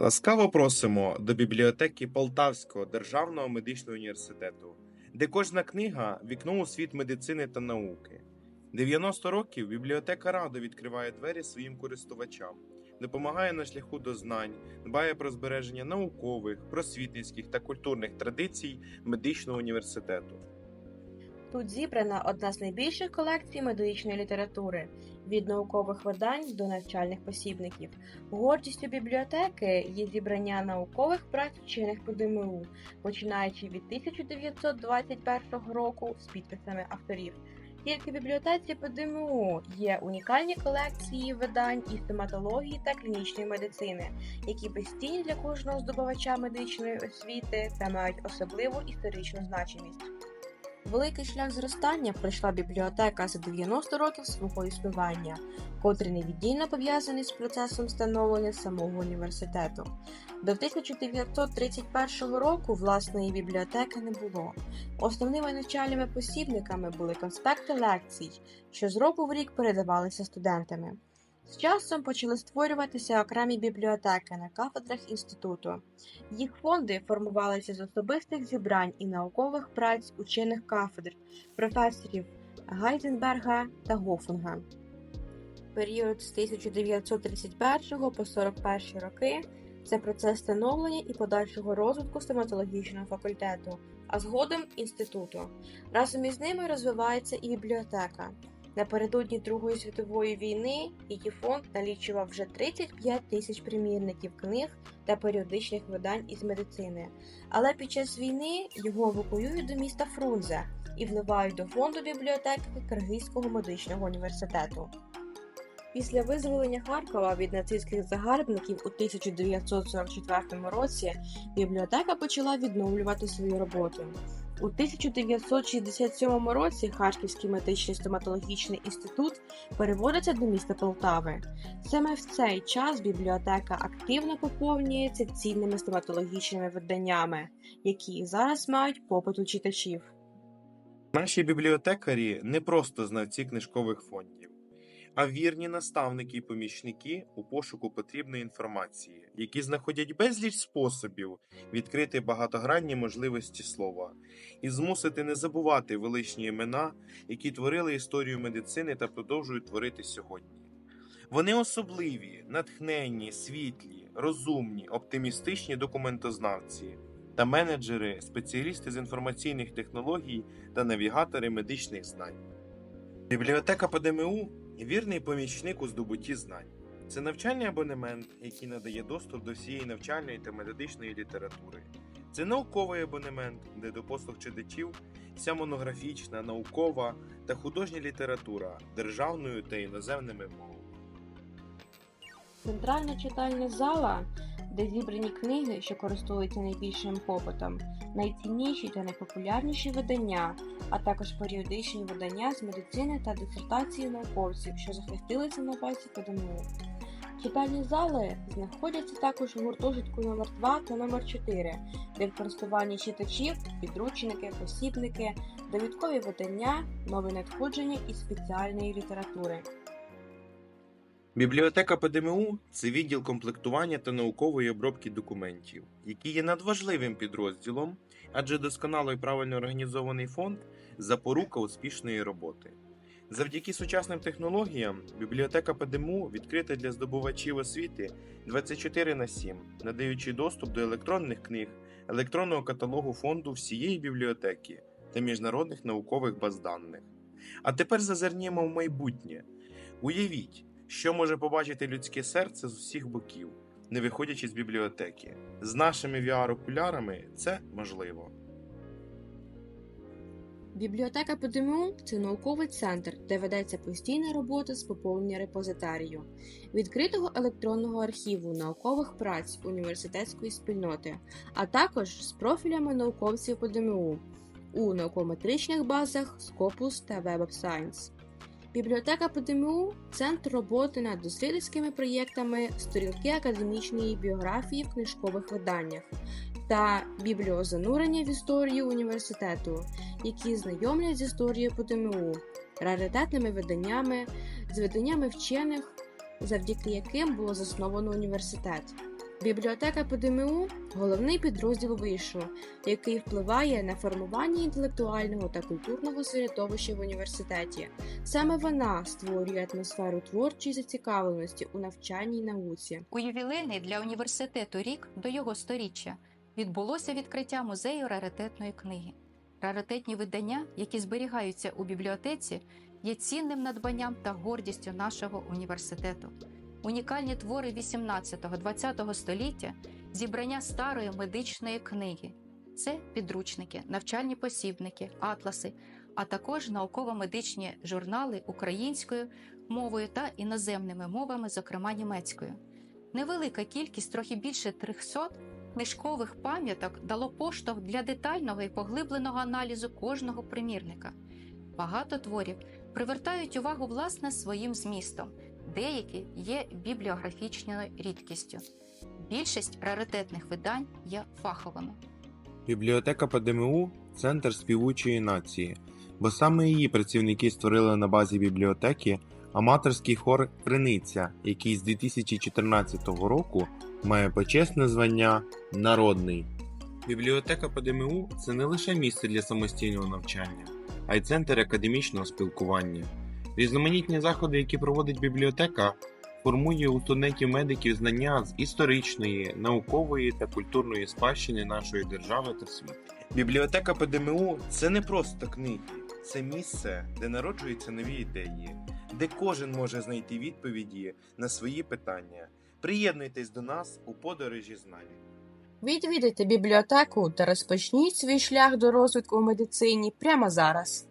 Ласкаво просимо до бібліотеки Полтавського державного медичного університету, де кожна книга вікно у світ медицини та науки. 90 років бібліотека радо відкриває двері своїм користувачам, допомагає на шляху до знань, дбає про збереження наукових, просвітницьких та культурних традицій медичного університету. Тут зібрана одна з найбільших колекцій медичної літератури від наукових видань до навчальних посібників. Гордістю бібліотеки є зібрання наукових праць вчених по ДМУ, починаючи від 1921 року з підписами авторів. Тільки в бібліотеці по ДМУ є унікальні колекції видань і стоматології та клінічної медицини, які безцінні для кожного здобувача медичної освіти та мають особливу історичну значимість. Великий шлях зростання пройшла бібліотека за 90 років свого існування, котрий невіддільно пов'язаний з процесом становлення самого університету. До 1931 року власної бібліотеки не було. Основними навчальними посібниками були конспекти лекцій, що з року в рік передавалися студентами. З часом почали створюватися окремі бібліотеки на кафедрах інституту. Їх фонди формувалися з особистих зібрань і наукових праць учених кафедр, професорів Гайзенберга та Гофунга. Період з 1931 по 41 роки це процес становлення і подальшого розвитку стоматологічного факультету, а згодом інституту. Разом із ними розвивається і бібліотека. Напередодні Другої світової війни її фонд налічував вже 35 тисяч примірників книг та періодичних видань із медицини. Але під час війни його евакуюють до міста Фрунзе і вливають до фонду бібліотеки Киргизького медичного університету. Після визволення Харкова від нацистських загарбників у 1944 році бібліотека почала відновлювати свою роботу. У 1967 році Харківський медичний стоматологічний інститут переводиться до міста Полтави. Саме в цей час бібліотека активно поповнюється цінними стоматологічними виданнями, які зараз мають попит у читачів. Наші бібліотекарі не просто знавці книжкових фондів, а вірні наставники і помічники у пошуку потрібної інформації, які знаходять безліч способів відкрити багатогранні можливості слова і змусити не забувати величні імена, які творили історію медицини та продовжують творити сьогодні. Вони особливі, натхненні, світлі, розумні, оптимістичні документознавці та менеджери, спеціалісти з інформаційних технологій та навігатори медичних знань. Бібліотека по ДМУ вірний помічник у здобутті знань. Це навчальний абонемент, який надає доступ до всієї навчальної та методичної літератури. Це науковий абонемент, де до послуг читачів вся монографічна, наукова та художня література державною та іноземними мовами. Центральна читальня зала, де зібрані книги, що користуються найбільшим попитом, найцінніші та найпопулярніші видання, а також періодичні видання з медицини та дисертації науковців, що захистилися на базі ПДМУ. Читальні зали знаходяться також у гуртожитку номер 2 та номер 4 де в користуванні читачів підручники, посібники, довідкові видання, нові надходження і спеціальної літератури. Бібліотека ПДМУ це відділ комплектування та наукової обробки документів, який є надважливим підрозділом, адже досконало і правильно організований фонд запорука успішної роботи. Завдяки сучасним технологіям бібліотека ПДМУ відкрита для здобувачів освіти 24 на 7, надаючи доступ до електронних книг, електронного каталогу фонду всієї бібліотеки та міжнародних наукових баз даних. А тепер зазирнімо в майбутнє. Уявіть, що може побачити людське серце з усіх боків, не виходячи з бібліотеки. З нашими VR-окулярами це можливо. Бібліотека ПДМУ – це науковий центр, де ведеться постійна робота з поповнення репозитарію, відкритого електронного архіву наукових праць університетської спільноти, а також з профілями науковців ПДМУ у наукометричних базах Scopus та Web of Science. Бібліотека ПДМУ – центр роботи над дослідницькими проєктами сторінки академічної біографії в книжкових виданнях та бібліозанурення в історію університету, які знайомлять з історією ПДМУ, раритетними виданнями, з виданнями вчених, завдяки яким було засновано університет. Бібліотека ПДМУ головний підрозділ вишу, який впливає на формування інтелектуального та культурного середовища в університеті. Саме вона створює атмосферу творчої зацікавленості у навчанні й науці. У ювілейний для університету рік до його сторіччя відбулося відкриття музею раритетної книги. Раритетні видання, які зберігаються у бібліотеці, є цінним надбанням та гордістю нашого університету. Унікальні твори 18-20 століття, зібрання старої медичної книги. Це підручники, навчальні посібники, атласи, а також науково-медичні журнали українською мовою та іноземними мовами, зокрема німецькою. Невелика кількість, трохи більше 300 книжкових пам'яток дало поштовх для детального і поглибленого аналізу кожного примірника. Багато творів привертають увагу власне своїм змістом, деякі є бібліографічною рідкістю. Більшість раритетних видань є фаховими. Бібліотека ПДМУ центр співучої нації, бо саме її працівники створили на базі бібліотеки аматорський хор Криниця, який з 2014 року має почесне звання Народний. Бібліотека ПДМУ це не лише місце для самостійного навчання, а й центр академічного спілкування. Різноманітні заходи, які проводить бібліотека, формує у студентів-медиків знання з історичної, наукової та культурної спадщини нашої держави та світу. Бібліотека ПДМУ це не просто книги, це місце, де народжуються нові ідеї, де кожен може знайти відповіді на свої питання. Приєднуйтесь до нас у подорожі знань. Відвідайте бібліотеку та розпочніть свій шлях до розвитку у медицині прямо зараз.